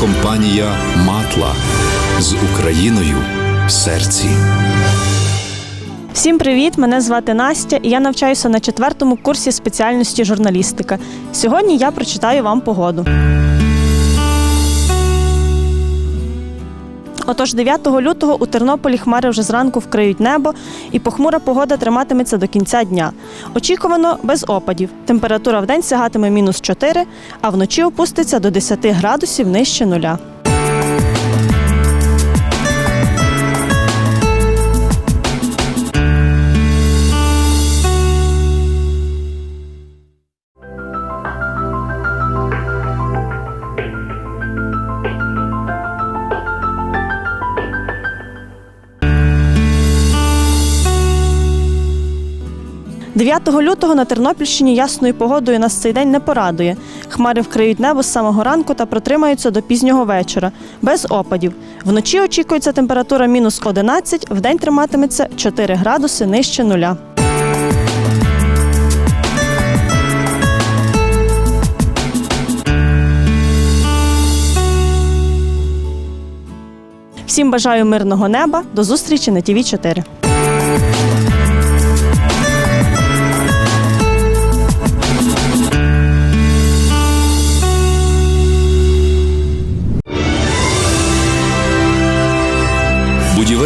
компанія Матла з Україною в серці. Всім привіт! Мене звати Настя, і я навчаюся на четвертому курсі спеціальності журналістика. Сьогодні я прочитаю вам погоду. Отож, 9 лютого у Тернополі хмари вже зранку вкриють небо, і похмура погода триматиметься до кінця дня. Очікувано без опадів. Температура в день сягатиме мінус 4, а вночі опуститься до 10 градусів нижче нуля. – 9 лютого на Тернопільщині ясною погодою нас цей день не порадує. Хмари вкриють небо з самого ранку та протримаються до пізнього вечора, без опадів. Вночі очікується температура мінус 11, вдень триматиметься 4 градуси нижче нуля. Всім бажаю мирного неба. До зустрічі на ТІВІ 4